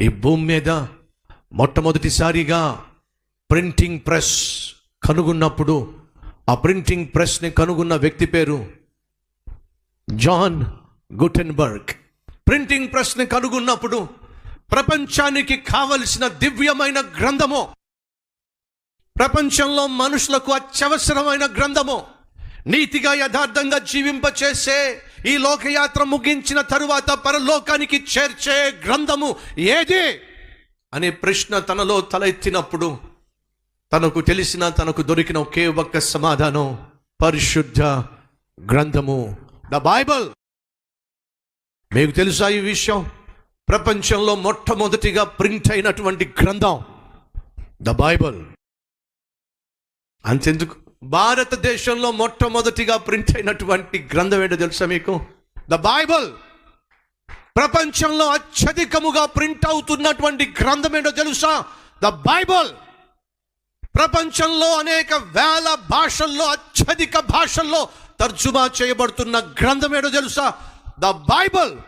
ఈ భూమి మీద మొట్టమొదటిసారిగా ప్రింటింగ్ ప్రెస్ కనుగొన్నప్పుడు ఆ ప్రింటింగ్ ప్రెస్ని కనుగొన్న వ్యక్తి పేరు జాన్ గుటెన్బర్గ్. ప్రింటింగ్ ప్రెస్ని కనుగొన్నప్పుడు ప్రపంచానికి కావలసిన దివ్యమైన గ్రంథము ప్రపంచంలో మనుషులకు అత్యవసరమైన గ్రంథము నీతిగా యథార్థంగా జీవింపచేసే ఈ లోకయాత్ర ముగించిన తరువాత పరలోకానికి చేర్చే గ్రంథము ఏది? అనే ప్రశ్న తనలో తలెత్తినప్పుడు తనకు తెలిసిన తనకు దొరికిన ఒకే ఒక్క సమాధానం పరిశుద్ధ గ్రంథము ద బైబల్. మీకు తెలుసా ఈ విషయం? ప్రపంచంలో మొట్టమొదటిగా ప్రింట్ అయినటువంటి గ్రంథం ద బైబల్. అంతెందుకు? భారతదేశంలో మొట్టమొదటిగా ప్రింట్ అయినటువంటి గ్రంథం ఏంటో తెలుసా మీకు? The Bible. ప్రపంచంలో అత్యధికముగా ప్రింట్ అవుతున్నటువంటి గ్రంథం ఏంటో తెలుసా? The Bible. ప్రపంచంలో అనేక వేల భాషల్లో అత్యధిక భాషల్లో తర్జుమా చేయబడుతున్న గ్రంథం ఏంటో తెలుసా? The Bible.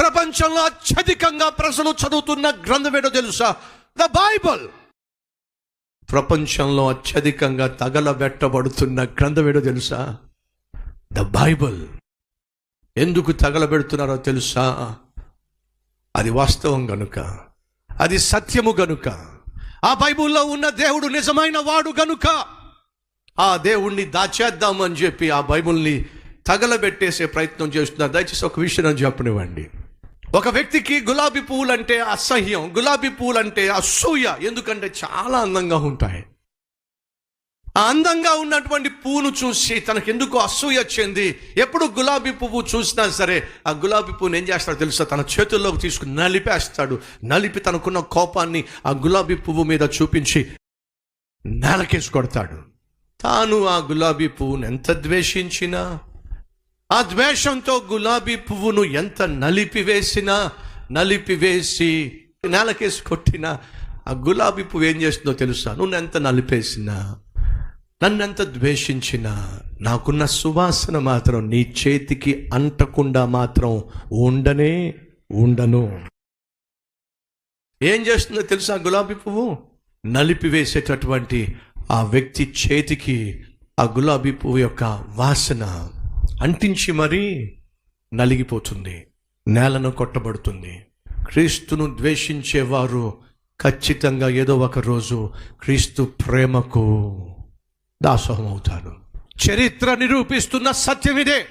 ప్రపంచంలో అత్యధికంగా ప్రజలు చదువుతున్న గ్రంథం ఏంటో తెలుసా? The Bible. ప్రపంచంలో అత్యధికంగా తగలబెట్టబడుతున్న గ్రంథం ఏంటో తెలుసా? ద బైబుల్ ఎందుకు తగలబెడుతున్నారో తెలుసా? అది వాస్తవం గనుక. అది సత్యము గనుక. ఆ బైబిల్లో ఉన్న దేవుడు నిజమైన వాడు గనుక. ఆ దేవుణ్ణి దాచేద్దామని చెప్పి ఆ బైబుల్ని తగలబెట్టేసే ప్రయత్నం చేస్తున్నారు. దయచేసి ఒక విషయం అని చెప్పనివ్వండి. ఒక వ్యక్తికి గులాబీ పువ్వులు అంటే అసహ్యం గులాబీ పువ్వులు అంటే అసూయ ఎందుకంటే చాలా అందంగా ఉంటాయి. ఆ అందంగా ఉన్నటువంటి పువ్వును చూసి తనకెందుకు అసూయ చెంది ఎప్పుడు గులాబీ పువ్వు చూసినా సరే ఆ గులాబీ పువ్వును ఏం చేస్తాడు తెలుసా? తన చేతుల్లోకి తీసుకుని నలిపేస్తాడు. నలిపి తనకున్న కోపాన్ని ఆ గులాబీ పువ్వు మీద చూపించి నేలకేసి కొడతాడు. తాను ఆ గులాబీ పువ్వును ఎంత ద్వేషించినా ఆ ద్వేషంతో గులాబీ పువ్వును ఎంత నలిపివేసినా నలిపివేసి నేలకేసి కొట్టినా ఆ గులాబీ పువ్వు ఏం చేస్తుందో తెలుసా? నువ్వు ఎంత నలిపేసినా నన్నెంత ద్వేషించినా నాకున్న సువాసన మాత్రం నీ చేతికి అంటకుండా మాత్రం ఉండనే ఉండను. ఏం చేస్తుందో తెలుసా గులాబీ పువ్వు? నలిపివేసేటటువంటి ఆ వ్యక్తి చేతికి ఆ గులాబీ పువ్వు యొక్క వాసన. అంటించి మరీ నలిగిపోతుంది నేలను కొట్టబడుతుంది. క్రీస్తును ద్వేషించేవారు ఖచ్చితంగా ఏదో ఒక రోజు క్రీస్తు ప్రేమకు దాసోహం అవుతారు చరిత్ర నిరూపిస్తున్న సత్యం ఇదే.